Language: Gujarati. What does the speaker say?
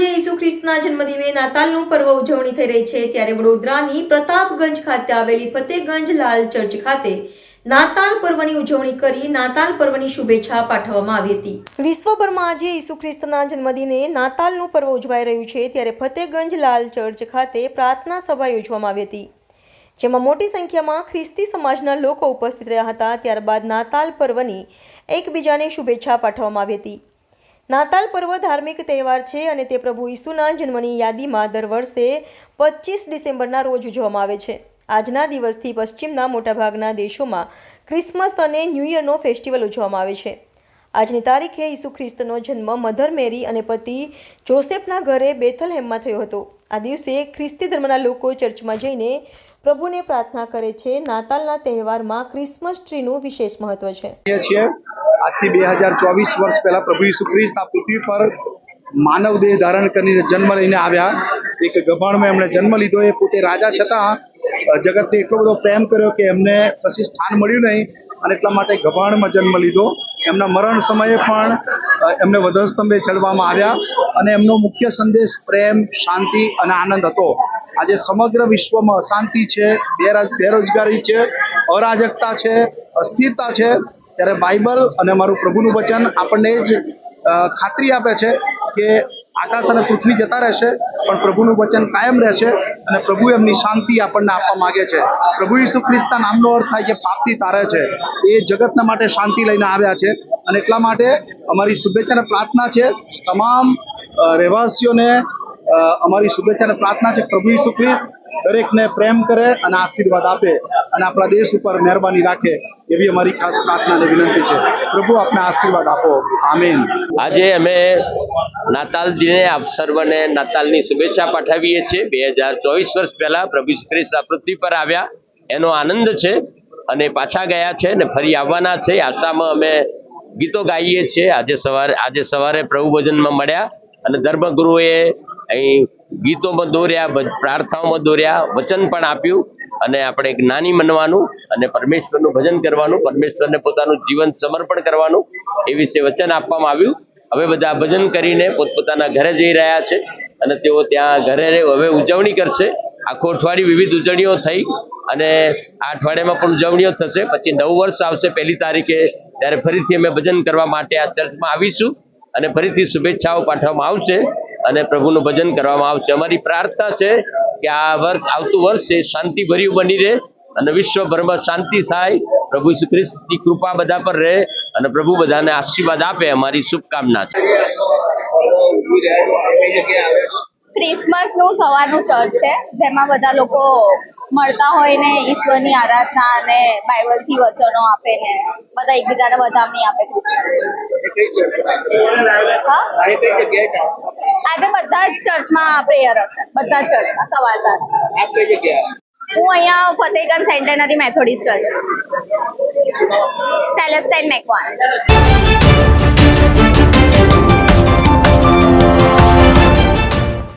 ખ્રિસ્તના જન્મદિને નાતાલનું પર્વ ઉજવણી થઈ રહી છે. ત્યારે વડોદરાની પ્રતાપગંજ ખાતે આવેલી ફતેગંજ લાલ ચર્ચ ખાતે નાતાલ પર્વની ઉજવણી કરી નાતાલ પર્વની શુભેચ્છા પાઠવવામાં આવી હતી. વિશ્વભરમાં આજે ઈસુ ખ્રિસ્તના જન્મદિને નાતાલનું પર્વ ઉજવાઈ રહ્યું છે. ત્યારે ફતેગંજ લાલ ચર્ચ ખાતે પ્રાર્થના સભા યોજવામાં આવી હતી. જેમાં મોટી સંખ્યામાં ખ્રિસ્તી સમાજના લોકો ઉપસ્થિત રહ્યા હતા. ત્યારબાદ નાતાલ પર્વની એકબીજાને શુભેચ્છા પાઠવવામાં આવી હતી. નાતાલ પર્વ ધાર્મિક તહેવાર છે અને તે પ્રભુ ઈસુના જન્મની યાદીમાં દર વર્ષે પચીસ ડિસેમ્બરના રોજ ઉજવવામાં આવે છે. આજના દિવસથી પશ્ચિમના મોટાભાગના દેશોમાં ક્રિસમસ અને ન્યૂ યરનો ફેસ્ટિવલ ઉજવવામાં આવે છે. આજની તારીખે ઈસુ ખ્રિસ્તનો જન્મ મધર મેરી અને પતિ જોસેફના ઘરે બેથલહેમમાં થયો હતો. આ દિવસે ખ્રિસ્તી ધર્મના લોકો ચર્ચમાં જઈને પ્રભુને પ્રાર્થના કરે છે. નાતાલના તહેવારમાં ક્રિસમસ ટ્રીનું વિશેષ મહત્વ છે. આજથી બે હજાર ચોવીસ વર્ષ પહેલાં પ્રભુ ઈસુ ખ્રિસ્ત આ પૃથ્વી પર માનવ દેહ ધારણ કરીને જન્મ લઈને આવ્યા. એક ગભાણમાં એમણે જન્મ લીધો. એ પોતે રાજા છતાં જગતને એટલો બધો પ્રેમ કર્યો કે એમને પછી સ્થાન મળ્યું નહીં અને એટલા માટે ગભાણમાં જન્મ લીધો. એમના મરણ સમયે પણ એમને વધસ્તંભે ચડવામાં આવ્યા અને એમનો મુખ્ય સંદેશ પ્રેમ, શાંતિ અને આનંદ હતો. આજે સમગ્ર વિશ્વમાં અશાંતિ છે બેરોજગારી છે, અરાજકતા છે, અસ્થિરતા છે ત્યારે બાઇબલ અને મારું પ્રભુનું વચન આપણને જ ખાતરી આપે છે કે આકાશ અને પૃથ્વી જતા રહેશે, પણ પ્રભુનું વચન કાયમ રહેશે અને પ્રભુ એમની શાંતિ આપણને આપવા માગે છે. પ્રભુ ઈસુ ખ્રિસ્તા નામનો અર્થ થાય છે, પાપથી તારે છે. એ જગતના માટે શાંતિ લઈને આવ્યા છે અને એટલા માટે અમારી શુભેચ્છા અને પ્રાર્થના છે, તમામ રહેવાસીઓને અમારી શુભેચ્છા અને પ્રાર્થના છે, પ્રભુ ઈસુ ખ્રિસ્ત દરેકને પ્રેમ કરે અને આશીર્વાદ આપે અને આપણા દેશ ઉપર મહેરબાની રાખે. એવી અમારી ખાસ પ્રાર્થના અને વિનંતી છે. પ્રભુ, આપને આશીર્વાદ આપો. આમેન. આજે અમે નાતાલ દિને આપ સર્વને નાતાલની શુભેચ્છા પાઠવીએ છીએ. બે હજાર ચોવીસ વર્ષ પહેલા પ્રભુ ખ્રિસ્ત આ પૃથ્વી પર આવ્યા. એનો આનંદ છે અને પાછા ગયા છે ને ફરી આવવાના છે. આશામાં અમે ગીતો ગાઈએ છીએ. આજે સવારે આજે સવારે પ્રભુ ભજનમાં મળ્યા અને ધર્મગુરુએ અહીં ગીતોમાં દોર્યા પ્રાર્થનાઓમાં દોર્યા, વચન પણ આપ્યું. અને આપણે જ્ઞાની બનવાનું અને પરમેશ્વરનું ભજન કરવાનું, પરમેશ્વરને પોતાનું જીવન સમર્પણ કરવાનું એ વિશે વચન આપવામાં આવ્યું. હવે બધા ભજન કરીને પોતપોતાના ઘરે જઈ રહ્યા છે અને તેઓ ત્યાં ઘરે હવે ઉજવણી કરશે. આખો અઠવાડિયું વિવિધ ઉજવણીઓ થઈ અને આ અઠવાડિયામાં પણ ઉજવણીઓ થશે. પછી નવું વર્ષ આવશે પહેલી તારીખે, ત્યારે ફરીથી અમે ભજન કરવા માટે આ ચર્ચમાં આવીશું અને ફરીથી શુભેચ્છાઓ પાઠવવામાં આવશે અને પ્રભુનું ભજન કરવામાં આવશે. અમારી પ્રાર્થના છે કે આ વર્ષ, આવતું વર્ષે શાંતિભર્યું બની રહે અને વિશ્વભરમાં શાંતિ થાય. પ્રભુ શ્રી ખ્રિસ્તની કૃપા બધા પર રહે અને પ્રભુ બધાને આશીર્વાદ આપે. અમારી શુભકામના છે. ક્રિસમસનું સવારનું ચર્ચ છે, જેમાં બધા લોકો મળતા હોય ને ઈશ્વરની આરાધના અને બાઇબલથી વચનો આપે ને બધા એકબીજાને વધામણી આપે હા આજે બધા જ ચર્ચમાં પ્રેયર હશે. બધા જ ચર્ચમાં સવાર સાંજ હું અહીંયા ફતેહગંજ સેન્ટેનરી મેથોડિસ્ટ ચર્ચમાં સેલેસ્ટાઇન મેકવાન.